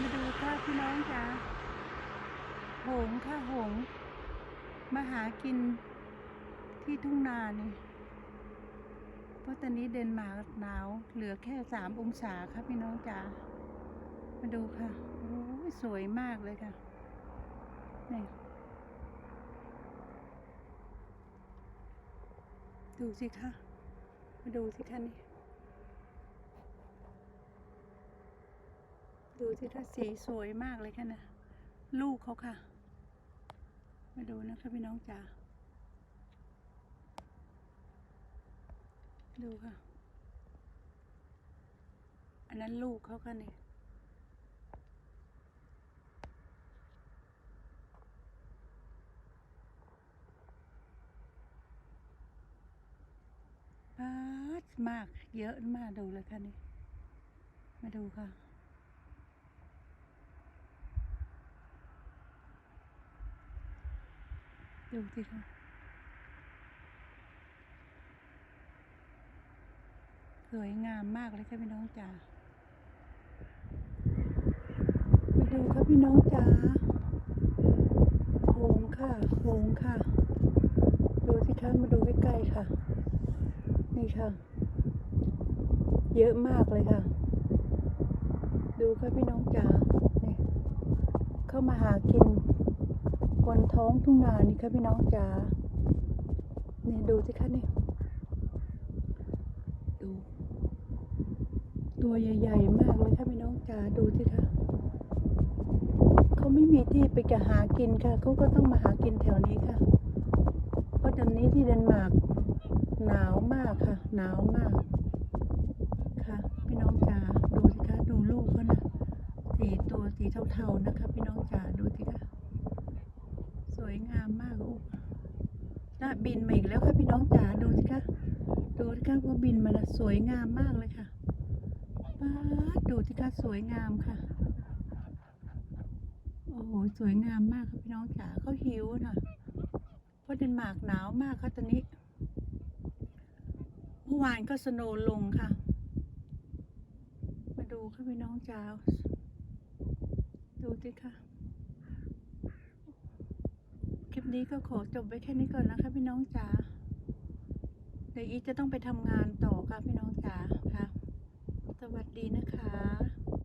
มาดูค่ะพี่น้องจ๋าหงค่ะหง มาหากินที่ทุ่งนานี่ เพราะตอนนี้เดนมาร์กหนาว เหลือแค่สามองศาค่ะพี่น้องจ๋ามาดูค่ะ โอ้ยสวยมากเลยค่ะนี่ดูสิคะมาดูสิคะนี่ สิคะสีสวยมากเลยค่ะนะ ลูกเขาค่ะ มาดูนะคะพี่น้องจ๋า ดูค่ะ อันนั้นลูกเขาค่ะนี่มากเยอะมากดูเลยค่ะนี่ มาดูค่ะ ดูสิคะสวยงามมากเลยค่ะพี่น้องจ๋ามาดูค่ะพี่น้องจ๋าโหงค่ะโหงค่ะ ดูสิคะมาดูใกล้ๆค่ะ นี่ค่ะ เยอะมากเลยค่ะ ดูค่ะพี่น้องจ๋านี่เข้ามาหากิน นท้องทุ่งนานี่ค่ะพี่น้องจ๋านี่ดูสิคะนี่ดู ตัวใหญ่ๆมากเลยค่ะพี่น้องจ๋าดูสิคะเขาไม่มีที่ไปจะหากินค่ะเขาก็ต้องมาหากินแถวนี้ค่ะ เพราะตอนนี้ที่เดนมาร์กหนาวมากค่ะ หนาวมากค่ะ พี่น้องจ๋าดูสิคะดูลูกเขานะสีตัวสีเทาๆนะคะ พี่น้องจ๋า ดูสิคะ สวยงามมากลูกน่า บินมาอีกแล้วค่ะพี่น้องจ๋าดูสิคะดูสิคะว่าบินมาแล้วสวยงามมากเลยค่ะป๊าดูสิคะสวยงามค่ะ โอ้โหสวยงามมากค่ะพี่น้องจ๋าเขาหิวนะเพราะเดนมาร์กหนาวมากค่ะตอนนี้เมื่อวานก็สโนว์ลงค่ะ มาดูค่ะพี่น้องจ๋าดูสิค่ะ ปนี้ก็ขอจบไว้แค่นี้ก่อนนะคะ พี่น้องจ๋าเดี๋ยวอีจะต้องไปทำงานต่อค่ะพี่น้องจ๋าค่ะ สวัสดีนะคะ